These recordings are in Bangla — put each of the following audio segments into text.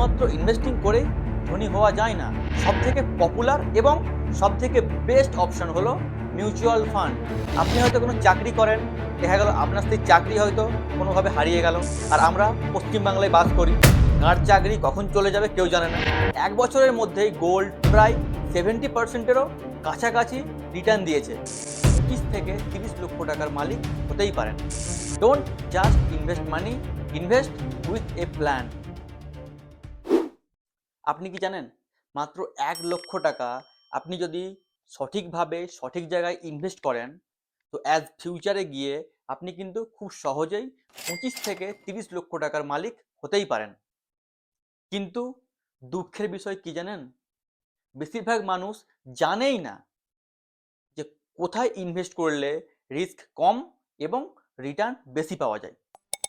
শুধুমাত্র ইনভেস্টিং করেই ধনী হওয়া যায় না সব থেকে পপুলার এবং সব থেকে বেস্ট অপশন হলো মিউচুয়াল ফান্ড আপনি হয়তো কোনো চাকরি করেন, দেখা গেল আপনার সেই চাকরি হয়তো কোনোভাবে হারিয়ে গেল, আর আমরা পশ্চিমবাংলায় বাস করি। কার চাকরি, কখন চলে যাবে কেউ জানে না। এক বছরের মধ্যেই গোল্ড প্রায় সেভেন্টি পার্সেন্টেরও কাছাকাছি রিটার্ন দিয়েছে। পঁচিশ থেকে তিরিশ লক্ষ টাকার মালিক হতেই পারেন। Don't just invest money invest with a plan আপনি কি জানেন? মাত্র এক লক্ষ টাকা আপনি যদি সঠিকভাবে সঠিক জায়গায় ইনভেস্ট করেন, তো অ্যাজ ফিউচারে গিয়ে আপনি কিন্তু খুব সহজেই পঁচিশ থেকে তিরিশ লক্ষ টাকার মালিক হতেই পারেন। কিন্তু দুঃখের বিষয় কি জানেন? বেশিরভাগ মানুষ জানেই না যে কোথায় ইনভেস্ট করলে রিস্ক কম এবং রিটার্ন বেশি পাওয়া যায়।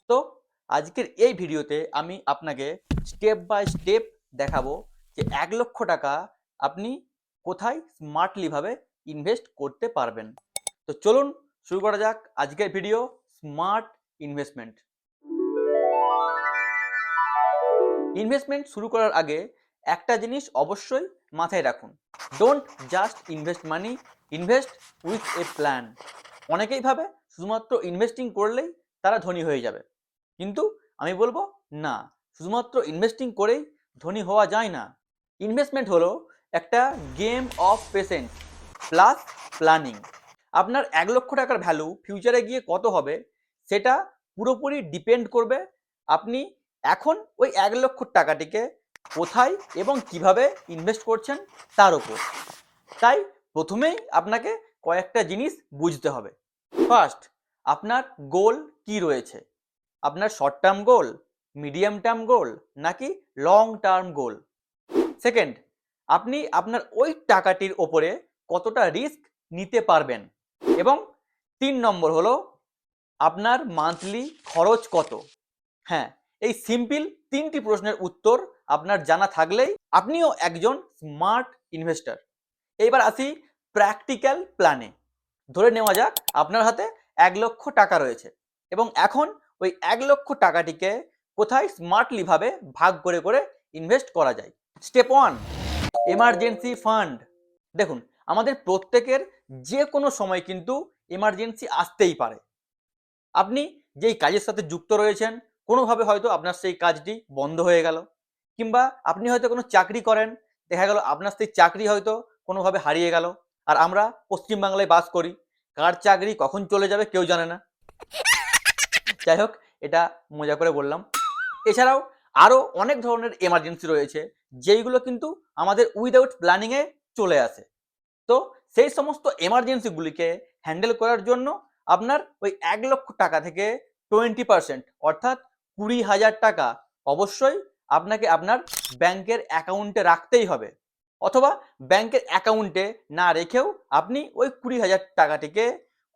তো আজকের এই ভিডিওতে আমি আপনাকে স্টেপ বাই স্টেপ দেখাবো যে এক লক্ষ টাকা আপনি কোথায় স্মার্টলিভাবে ইনভেস্ট করতে পারবেন। তো চলুন শুরু করা যাক আজকের ভিডিও স্মার্ট ইনভেস্টমেন্ট ইনভেস্টমেন্ট শুরু করার আগে একটা জিনিস অবশ্যই মাথায় রাখুন। Don't just invest money invest with a plan অনেকেই ভাবে শুধুমাত্র ইনভেস্টিং করলেই তারা ধনী হয়ে যাবে। কিন্তু আমি বলব না, শুধুমাত্র ইনভেস্টিং করেই ধনী হওয়া যায় না। ইনভেস্টমেন্ট হলো একটা game of patience plus planning আপনার এক লক্ষ টাকার ভ্যালু ফিউচারে গিয়ে কত হবে সেটা পুরোপুরি ডিপেন্ড করবে আপনি এখন ওই এক লক্ষ টাকাটিকে কোথায় এবং কীভাবে ইনভেস্ট করছেন তার উপর তাই প্রথমেই আপনাকে কয়েকটা জিনিস বুঝতে হবে। ফার্স্ট আপনার গোল কি রয়েছে? আপনার short term goal medium term goal নাকি লং টার্ম গোল সেকেন্ড আপনি আপনার ওই টাকাটির ওপরে কতটা রিস্ক নিতে পারবেন? এবং তিন নম্বর হলো আপনার মান্থলি খরচ কত? হ্যাঁ এই সিম্পল তিনটি প্রশ্নের উত্তর আপনার জানা থাকলেই আপনিও একজন স্মার্ট ইনভেস্টর এইবার আসি প্র্যাকটিক্যাল প্ল্যানে ধরে নেওয়া যাক আপনার হাতে এক লক্ষ টাকা রয়েছে এবং এখন ওই এক লক্ষ টাকাটিকে কোথায় স্মার্টলিভাবে ভাগ করে করে ইনভেস্ট করা যায়। স্টেপ ওয়ান এমার্জেন্সি ফান্ড দেখুন, আমাদের প্রত্যেকের যে কোনো সময় কিন্তু এমার্জেন্সি আসতেই পারে। আপনি যেই কাজের সাথে যুক্ত রয়েছেন, কোনোভাবে হয়তো আপনার সেই কাজটি বন্ধ হয়ে গেল, কিংবা আপনি হয়তো কোনো চাকরি করেন, দেখা গেল আপনার সেই চাকরি হয়তো কোনোভাবে হারিয়ে গেল, আর আমরা পশ্চিমবাংলায় বাস করি, কার চাকরি কখন চলে যাবে কেউ জানে না। যাই হোক, এটা মজা করে বললাম। এছাড়াও আরও অনেক ধরনের এমার্জেন্সি রয়েছে, যেইগুলো কিন্তু আমাদের উইদাউট প্ল্যানিংয়ে চলে আসে। তো সেই সমস্ত এমার্জেন্সিগুলিকে হ্যান্ডেল করার জন্য আপনার ওই এক লক্ষ টাকা থেকে টোয়েন্টি পার্সেন্ট অর্থাৎ কুড়ি হাজার টাকা অবশ্যই আপনাকে আপনার ব্যাংকের অ্যাকাউন্টে রাখতেই হবে। অথবা ব্যাংকের অ্যাকাউন্টে না রেখেও আপনি ওই কুড়ি হাজার টাকাটিকে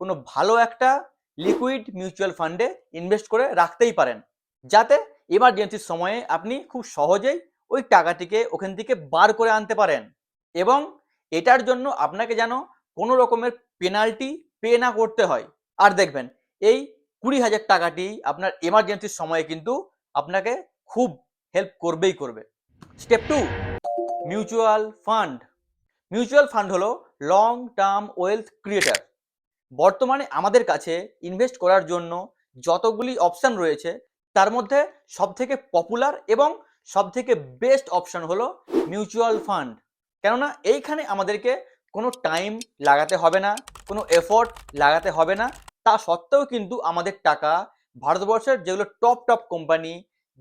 কোনো ভালো একটা লিকুইড মিউচুয়াল ফান্ডে ইনভেস্ট করে রাখতেই পারেন। যাতে এমার্জেন্সির সময়ে আপনি খুব সহজেই ওই টাকাটিকে ওখান থেকে বার করে আনতে পারেন। এবং এটার জন্য আপনাকে যেন কোনো রকমের পেনাল্টি পে না করতে হয়। আর দেখবেন, এই কুড়ি হাজার টাকাটি আপনার এমার্জেন্সির সময়ে কিন্তু আপনাকে খুব হেল্প করবেই করবে। Step two mutual fund mutual fund হলো লং টার্ম ওয়েলথ ক্রিয়েটার বর্তমানে আমাদের কাছে ইনভেস্ট করার জন্য যতগুলি অপশান রয়েছে তার মধ্যে সবথেকে পপুলার এবং সবথেকে বেস্ট অপশান হলো মিউচুয়াল ফান্ড কেননা এইখানে আমাদেরকে কোনো টাইম লাগাতে হবে না, কোনো এফোর্ট লাগাতে হবে না। তা সত্ত্বেও কিন্তু আমাদের টাকা ভারতবর্ষের যেগুলো টপ টপ কোম্পানি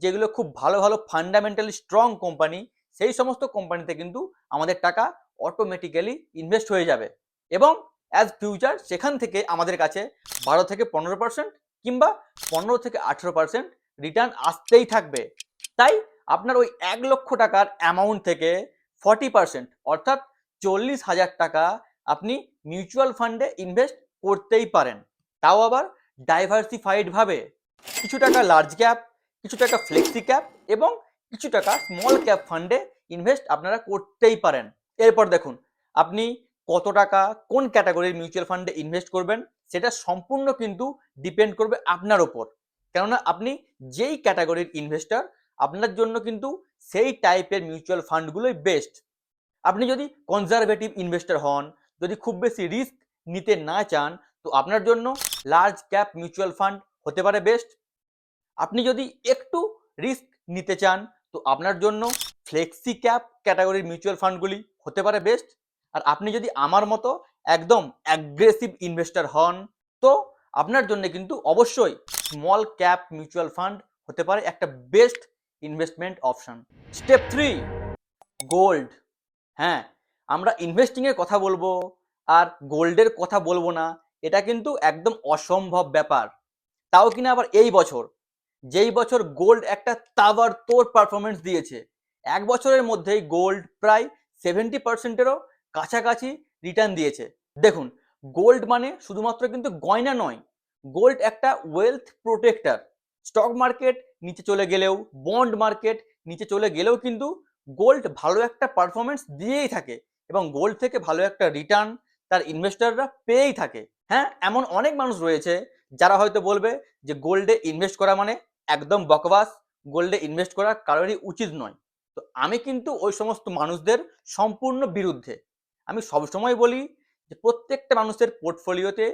যেগুলো খুব ভালো ভালো ফান্ডামেন্টালি স্ট্রং কোম্পানি সেই সমস্ত কোম্পানিতে কিন্তু আমাদের টাকা অটোমেটিক্যালি ইনভেস্ট হয়ে যাবে। এবং অ্যাজ ফিউচার সেখান থেকে আমাদের কাছে বারো থেকে পনেরো পার্সেন্ট কিংবা পনেরো থেকে আঠেরো পার্সেন্ট রিটার্ন আসতেই থাকবে। তাই আপনার ওই এক লক্ষ টাকার অ্যামাউন্ট থেকে ফর্টি পার্সেন্ট অর্থাৎ চল্লিশ হাজার টাকা আপনি মিউচুয়াল ফান্ডে ইনভেস্ট করতেই পারেন। তাও আবার ডাইভার্সিফাইড ভাবে। কিছু টাকা লার্জ ক্যাপ কিছু টাকা ফ্লেক্সি ক্যাপ এবং কিছু টাকা স্মল ক্যাপ ফান্ডে ইনভেস্ট আপনারা করতেই পারেন। এরপর দেখুন, আপনি কত টাকা, কোন ক্যাটাগরির মিউচুয়াল ফান্ডে ইনভেস্ট করবেন, সেটা সম্পূর্ণ কিন্তু ডিপেন্ড করবে আপনার ওপর। কেননা আপনি যেই ক্যাটাগরির ইনভেস্টার আপনার জন্য কিন্তু সেই টাইপের মিউচুয়াল ফান্ডগুলোই বেস্ট আপনি যদি কনজারভেটিভ ইনভেস্টর হন, যদি খুব বেশি রিস্ক নিতে না চান, তো আপনার জন্য লার্জ ক্যাপ মিউচুয়াল ফান্ড হতে পারে বেস্ট আপনি যদি একটু রিস্ক নিতে চান, তো আপনার জন্য ফ্লেক্সি ক্যাপ ক্যাটাগরির মিউচুয়াল ফান্ডগুলি হতে পারে বেস্ট আর আপনি যদি আমার মতো একদম অ্যাগ্রেসিভ ইনভেস্টর হন, তো আপনার জন্য কিন্তু অবশ্যই স্মল ক্যাপ মিউচুয়াল ফান্ড হতে পারে একটা best investment option step three gold হ্যাঁ আমরা ইনভেস্টিংয়ের কথা বলব আর গোল্ডের কথা বলব না, এটা কিন্তু একদম অসম্ভব ব্যাপার। তাও কিনা আবার এই বছর, যেই বছর গোল্ড একটা তাবার তোর পারফরমেন্স দিয়েছে, এক বছরের মধ্যেই গোল্ড প্রায় সেভেন্টি পার্সেন্টেরও কাছাকাছি রিটার্ন দিয়েছে। দেখুন গোল্ড মানে শুধুমাত্র কিন্তু গয়না নয় গোল্ড একটা ওয়েলথ প্রোটেক্টর স্টক মার্কেট নিচে চলে গেলেও বন্ড মার্কেট নিচে চলে গেলেও কিন্তু গোল্ড ভালো একটা পারফরমেন্স দিয়েই থাকে এবং গোল্ড থেকে ভালো একটা রিটার্ন তার ইনভেস্টররা পেয়েই থাকে। হ্যাঁ এমন অনেক মানুষ রয়েছে যারা হয়তো বলবে যে গোল্ডে ইনভেস্ট করা মানে একদম বকবাস গোল্ডে ইনভেস্ট করা কারোরই উচিত নয়। তো আমি কিন্তু ওই সমস্ত মানুষদের সম্পূর্ণ বিরুদ্ধে। আমি সবসময় বলি যে প্রত্যেকটা মানুষের পোর্টফোলিওতে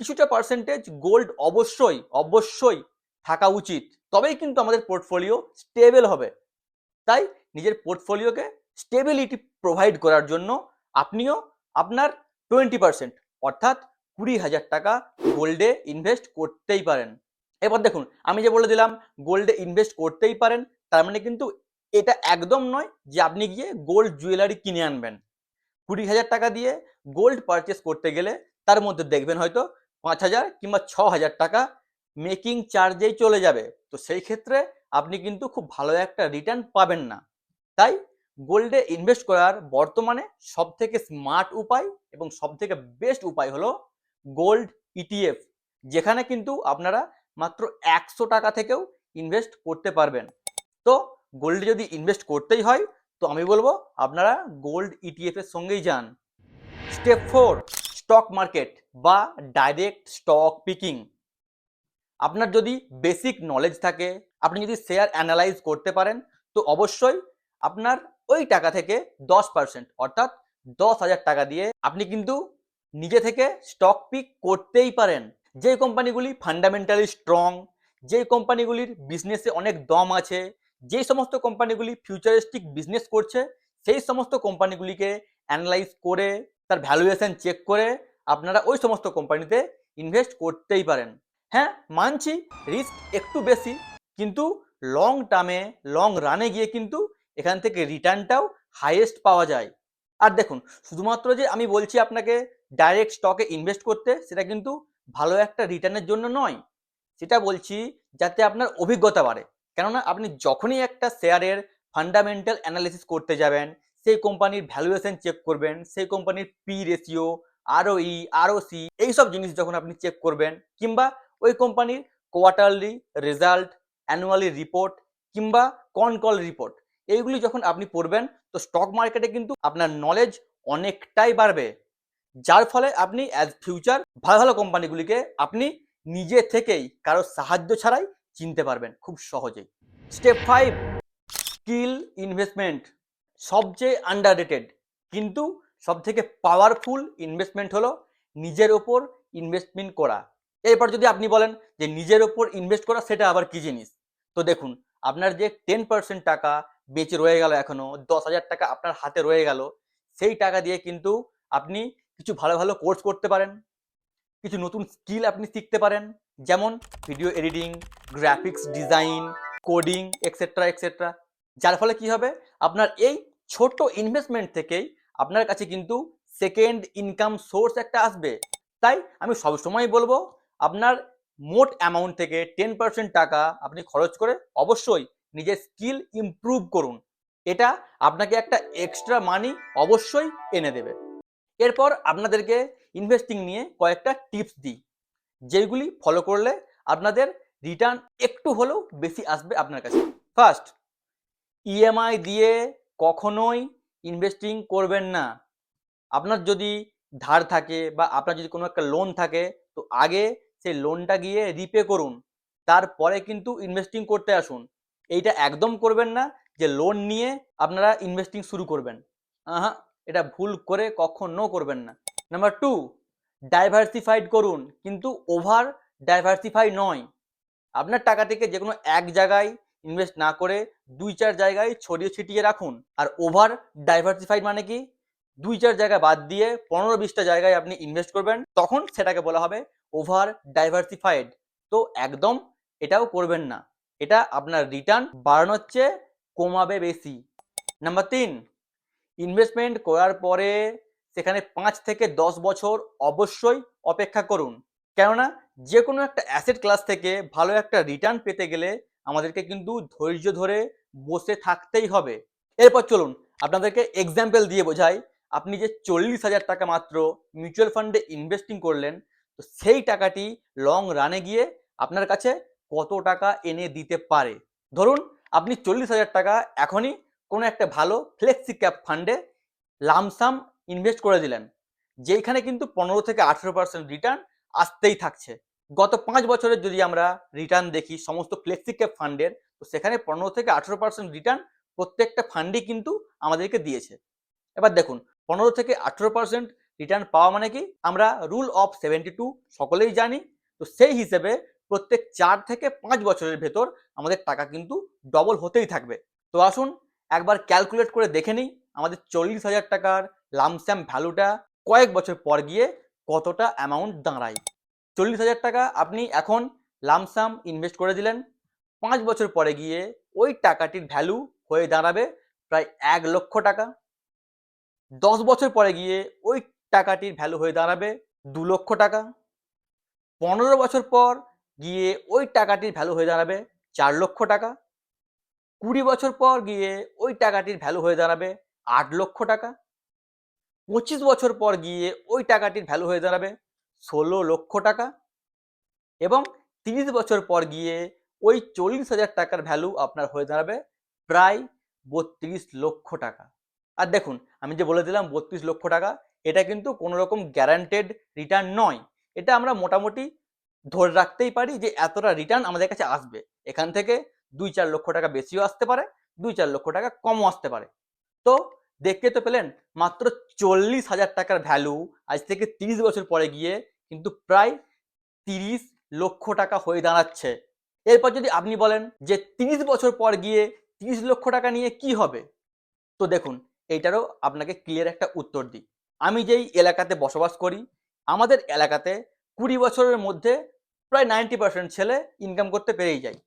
কিছুটা পার্সেন্টেজ গোল্ড অবশ্যই অবশ্যই থাকা উচিত। তবেই কিন্তু আমাদের পোর্টফোলিও স্টেবল হবে। তাই নিজের পোর্টফোলিওকে স্টেবিলিটি প্রোভাইড করার জন্য আপনিও আপনার টোয়েন্টি পার্সেন্ট অর্থাৎ কুড়ি হাজার টাকা গোল্ডে ইনভেস্ট করতেই পারেন। এবার দেখুন, আমি যে বলে দিলাম গোল্ডে ইনভেস্ট করতেই পারেন, তার মানে কিন্তু এটা একদম নয় যে আপনি গিয়ে গোল্ড জুয়েলারি কিনে আনবেন। কুড়ি হাজার টাকা দিয়ে গোল্ড পারচেস করতে গেলে তার মধ্যে দেখবেন হয়তো পাঁচ হাজার কিংবা ছ হাজার টাকা মেকিং চার্জেই চলে যাবে। তো সেই ক্ষেত্রে আপনি কিন্তু খুব ভালো একটা রিটার্ন পাবেন না। তাই গোল্ডে ইনভেস্ট করার বর্তমানে সব থেকে স্মার্ট উপায় এবং সব থেকে বেস্ট উপায় হলো গোল্ড ইটিএফ যেখানে কিন্তু আপনারা মাত্র একশো টাকা থেকেও ইনভেস্ট করতে পারবেন। তো গোল্ডে যদি ইনভেস্ট করতেই হয় তো আমি বলব, আপনারা গোল্ড ইটিএফ এর সঙ্গেই যান। স্টেপ ফোর স্টক মার্কেট বা ডাইরেক্ট স্টক পিকিং আপনার যদি বেসিক নলেজ থাকে, আপনি যদি শেয়ার অ্যানালাইজ করতে পারেন, তো অবশ্যই আপনার ওই টাকা থেকে দশ পার্সেন্ট অর্থাৎ দশ হাজার টাকা দিয়ে আপনি কিন্তু নিজে থেকে স্টক পিক করতেই পারেন। যে কোম্পানিগুলি ফান্ডামেন্টালি স্ট্রং যে কোম্পানিগুলির বিজনেসে অনেক দম আছে যেই সমস্ত কোম্পানিগুলি ফিউচারিস্টিক বিজনেস করছে, সেই সমস্ত কোম্পানিগুলিকে অ্যানালাইজ করে, তার ভ্যালুয়েশন চেক করে আপনারা ওই সমস্ত কোম্পানিতে ইনভেস্ট করতেই পারেন। হ্যাঁ মানছি রিস্ক একটু বেশি, কিন্তু লং টার্মে লং রানে গিয়ে কিন্তু এখান থেকে রিটার্নটাও হাইয়েস্ট পাওয়া যায়। আর দেখুন, শুধুমাত্র যে আমি বলছি আপনাকে ডাইরেক্ট স্টকে ইনভেস্ট করতে, সেটা কিন্তু ভালো একটা রিটার্নের জন্য নয়। সেটা বলছি যাতে আপনার অভিজ্ঞতা বাড়ে। কেননা আপনি যখনই একটা শেয়ারের ফান্ডামেন্টাল অ্যানালিসিস করতে যাবেন, সেই কোম্পানির ভ্যালুয়েশন চেক করবেন, সেই কোম্পানির পি রেশিও আরওই আরওসি এইসব জিনিস যখন আপনি চেক করবেন, কিংবা ওই কোম্পানির কোয়ার্টারলি রেজাল্ট অ্যানুয়ালি রিপোর্ট কিংবা কন কল রিপোর্ট এইগুলি যখন আপনি পড়বেন, তো স্টক মার্কেটে কিন্তু আপনার নলেজ অনেকটাই বাড়বে। যার ফলে আপনি অ্যাজ ফিউচার ভালো ভালো কোম্পানিগুলিকে আপনি নিজে থেকেই কারও সাহায্য ছাড়াই চিনতে পারবেন খুব সহজেই। স্টেপ ফাইভ স্কিল ইনভেস্টমেন্ট সবচেয়ে আন্ডার কিন্তু সব থেকে পাওয়ারফুল ইনভেস্টমেন্ট হলো নিজের ওপর ইনভেস্টমেন্ট করা। এরপর যদি আপনি বলেন যে নিজের ওপর ইনভেস্ট করা, সেটা আবার কি জিনিস? তো দেখুন, আপনার যে টেন পার্সেন্ট টাকা বেঁচে রয়ে গেল এখনও, দশ হাজার টাকা আপনার হাতে রয়ে গেল, সেই টাকা দিয়ে কিন্তু আপনি কিছু ভালো ভালো কোর্স করতে পারেন। কিছু নতুন স্কিল আপনি শিখতে পারেন। যেমন video editing graphics design coding etcetera etcetera যার ফলে কি হবে? আপনার এই ছোট ইনভেস্টমেন্ট থেকেই আপনার কাছে কিন্তু সেকেন্ড ইনকাম সোর্স একটা আসবে। তাই আমি সবসময় বলব, আপনার মোট অ্যামাউন্ট থেকে টেন পার্সেন্ট টাকা আপনি খরচ করে অবশ্যই নিজের স্কিল ইমপ্রুভ করুন। এটা আপনাকে একটা এক্সট্রা মানি অবশ্যই এনে দেবে। এরপর আপনাদেরকে ইনভেস্টিং নিয়ে কয়েকটা টিপস দিই, যেগুলি ফলো করলে আপনাদের রিটার্ন একটু হলেও বেশি আসবে আপনার কাছে। ফার্স্ট ইএমআই দিয়ে কখনোই ইনভেস্টিং করবেন না। আপনার যদি ধার থাকে বা আপনার যদি কোনো একটা লোন থাকে, তো আগে সেই লোনটা গিয়ে রিপে করুন, তারপরে কিন্তু ইনভেস্টিং করতে আসুন। এইটা একদম করবেন না যে লোন নিয়ে আপনারা ইনভেস্টিং শুরু করবেন। আহা, এটা ভুল করে কখনো করবেন না। নাম্বার টু ডাইভার্সিফাইড করুন, কিন্তু ওভার ডাইভার্সিফাই নয়। আপনার টাকা থেকে যে কোনো এক জায়গায় ইনভেস্ট না করে দুই চার জায়গায় ছড়িয়ে ছিটিয়ে রাখুন। আর ওভার ডাইভার্সিফাইড মানে কি? দুই চার জায়গা বাদ দিয়ে পনেরো বিশটা জায়গায় আপনি ইনভেস্ট করবেন, তখন সেটাকে বলা হবে ওভার ডাইভার্সিফাইড তো একদম এটাও করবেন না। এটা আপনার রিটার্ন বাড়ানোর চেয়ে কমাবে বেশি। নাম্বার তিন ইনভেস্টমেন্ট করার পরে সেখানে পাঁচ থেকে দশ বছর অবশ্যই অপেক্ষা করুন। কেননা যে কোনো একটা অ্যাসেট ক্লাস থেকে ভালো একটা রিটার্ন পেতে গেলে আমাদেরকে কিন্তু ধৈর্য ধরে বসে থাকতেই হবে। এরপর চলুন, আপনাদেরকে এক্সাম্পল দিয়ে বোঝাই। আপনি যে চল্লিশ হাজার টাকা মাত্র মিউচুয়াল ফান্ডে ইনভেস্টিং করলেন, তো সেই টাকাটি লং রানে গিয়ে আপনার কাছে কত টাকা এনে দিতে পারে? ধরুন, আপনি চল্লিশ হাজার টাকা এখনই কোনো একটা ভালো ফ্লেক্সি ক্যাপ ফান্ডে লামসাম ইনভেস্ট করে দিলেন, যেইখানে কিন্তু পনেরো থেকে আঠেরো পার্সেন্ট রিটার্ন আসতেই থাকছে। গত পাঁচ বছরের যদি আমরা রিটার্ন দেখি সমস্ত ফ্লেক্সি ক্যাপ ফান্ডের তো সেখানে পনেরো থেকে আঠেরো পার্সেন্ট রিটার্ন প্রত্যেকটা ফান্ডই কিন্তু আমাদেরকে দিয়েছে। এবার দেখুন, পনেরো থেকে আঠেরো পার্সেন্ট রিটার্ন পাওয়া মানে কি? আমরা রুল অফ সেভেন্টি টু সকলেই জানি, তো সেই হিসেবে প্রত্যেক চার থেকে পাঁচ বছরের ভেতর আমাদের টাকা কিন্তু ডবল হতেই থাকবে। তো আসুন, একবার ক্যালকুলেট করে দেখে নিই, আমাদের চল্লিশ হাজার টাকার লামস্যাম ভ্যালুটা কয়েক বছর পর গিয়ে কতটা অ্যামাউন্ট দাঁড়ায়? চল্লিশ হাজার টাকা আপনি এখন লামসাম ইনভেস্ট করে দিলেন। পাঁচ বছর পরে গিয়ে ওই টাকাটির ভ্যালু হয়ে দাঁড়াবে প্রায় এক লক্ষ টাকা। দশ বছর পরে গিয়ে ওই টাকাটির ভ্যালু হয়ে দাঁড়াবে দু লক্ষ টাকা। পনেরো বছর পর গিয়ে ওই টাকাটির ভ্যালু হয়ে দাঁড়াবে চার লক্ষ টাকা। কুড়ি বছর পর গিয়ে ওই টাকাটির ভ্যালু হয়ে দাঁড়াবে আট লক্ষ টাকা। পঁচিশ বছর পর গিয়ে ওই টাকাটির ভ্যালু হয়ে দাঁড়াবে ষোলো লক্ষ টাকা এবং তিরিশ বছর পর গিয়ে ওই চল্লিশ হাজার টাকার ভ্যালু আপনার হয়ে দাঁড়াবে প্রায় বত্রিশ লক্ষ টাকা। আর দেখুন, আমি যে বলে দিলাম বত্রিশ লক্ষ টাকা, এটা কিন্তু কোনো রকম গ্যারান্টেড রিটার্ন নয়। এটা আমরা মোটামুটি ধরে রাখতেই পারি যে এতটা রিটার্ন আমাদের কাছে আসবে। এখান থেকে দুই চার লক্ষ টাকা বেশিও আসতে পারে, দুই চার লক্ষ টাকা কমও আসতে পারে। তো দেখতে তো পেলেন মাত্র চল্লিশ হাজার টাকার ভ্যালু আজ থেকে তিরিশ বছর পরে গিয়ে কিন্তু প্রায় তিরিশ লক্ষ টাকা হয়ে দাঁড়াচ্ছে। এরপর যদি আপনি বলেন যে তিরিশ বছর পর গিয়ে তিরিশ লক্ষ টাকা নিয়ে কি হবে? তো দেখুন, এইটারও আপনাকে ক্লিয়ার একটা উত্তর দিই। আমি যেই এলাকাতে বসবাস করি, আমাদের এলাকাতে কুড়ি বছরের মধ্যে প্রায় নাইনটি পার্সেন্ট ছেলে ইনকাম করতে পেরেই যায়।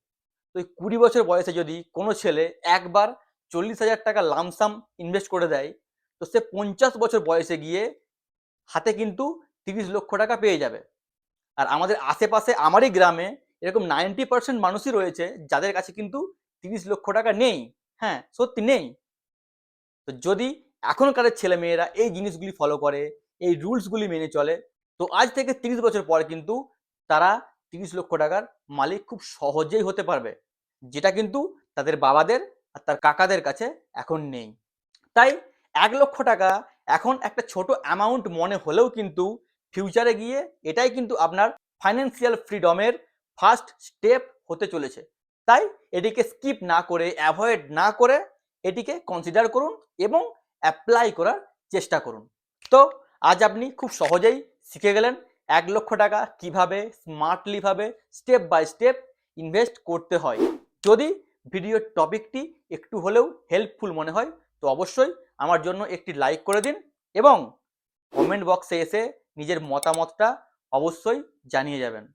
তো এই কুড়ি বছর বয়সে যদি কোনো ছেলে একবার চল্লিশ হাজার টাকা লামসাম ইনভেস্ট করে দেয়, তো সে পঞ্চাশ বছর বয়সে গিয়ে হাতে কিন্তু তিরিশ লক্ষ টাকা পেয়ে যাবে। আর আমাদের আশেপাশে, আমারই গ্রামে এরকম নাইনটি পার্সেন্ট মানুষই রয়েছে যাদের কাছে কিন্তু তিরিশ লক্ষ টাকা নেই। হ্যাঁ সত্যি নেই। তো যদি এখনকার ছেলে মেয়েরা এই জিনিসগুলি ফলো করে, এই রুলসগুলি মেনে চলে, তো আজ থেকে তিরিশ বছর পরে কিন্তু তারা তিরিশ লক্ষ টাকার মালিক খুব সহজেই হতে পারবে। যেটা কিন্তু তাদের বাবাদের আর তার কাকাদের কাছে এখন নেই। তাই এক লক্ষ টাকা এখন একটা ছোট অ্যামাউন্ট মনে হলেও কিন্তু ফিউচারে গিয়ে এটাই কিন্তু আপনার ফাইন্যান্সিয়াল ফ্রিডমের ফার্স্ট স্টেপ হতে চলেছে। তাই এটিকে স্কিপ না করে অ্যাভয়েড না করে এটিকে কনসিডার করুন এবং অ্যাপ্লাই করার চেষ্টা করুন। তো আজ আপনি খুব সহজেই শিখে গেলেন এক লক্ষ টাকা কীভাবে স্মার্টলিভাবে স্টেপ বাই স্টেপ ইনভেস্ট করতে হয়। যদি ভিডিওর টপিকটি একটু হলেও হেল্পফুল মনে হয়, তো অবশ্যই আমার জন্য একটি লাইক করে দিন এবং কমেন্ট বক্সে এসে নিজের মতামতটা অবশ্যই জানিয়ে যাবেন।